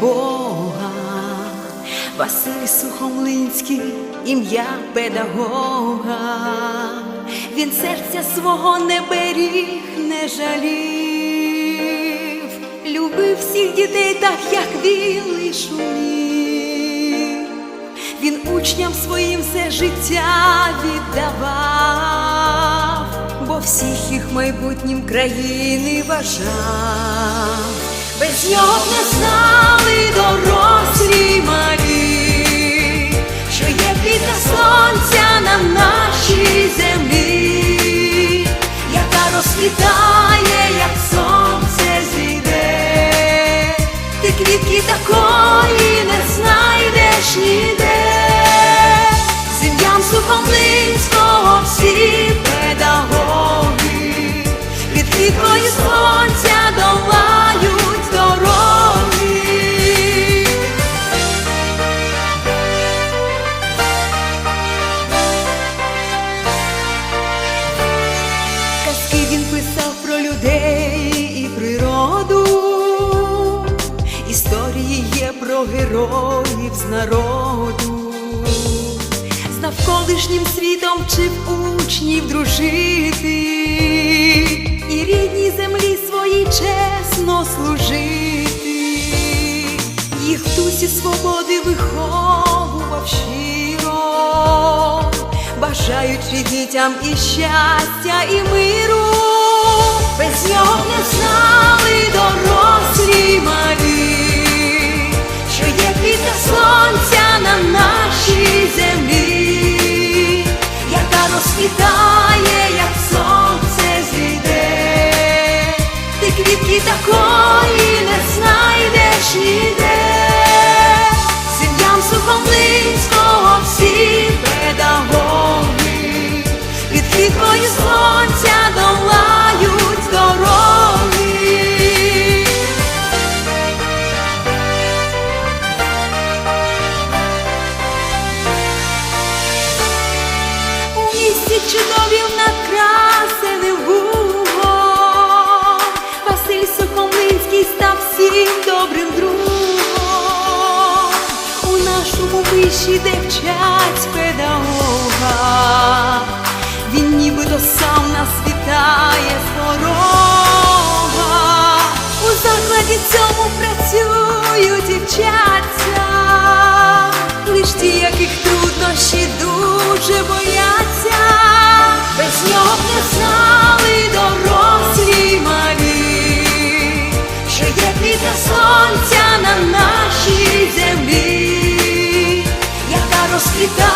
Бога. Василь Сухомлинський, ім'я педагога, він серця свого не беріг, не жалів, любив всіх дітей так, як він лиш умів. Він учням своїм все життя віддавав, бо всіх їх майбутнім країни бажав. Без нього б не знали дорослі малі, що є квітка сонця на нашій землі, яка розквітає, писав про людей і природу, історії є про героїв з народу, з навколишнім світом вчив учнів дружити, і рідній землі своїй чесно служити, їх в дусі свободи виховував щиро бажаючи дітям і щастя, і миру, розквітає, як сонце зійде, ти квітки такої не знайдеш ніде. всім добрим другом. У нашому виші де вчать педагога, він нібито сам нас вітає з порога, у закладі цьому працюють дівчатця, лиш ті. всегда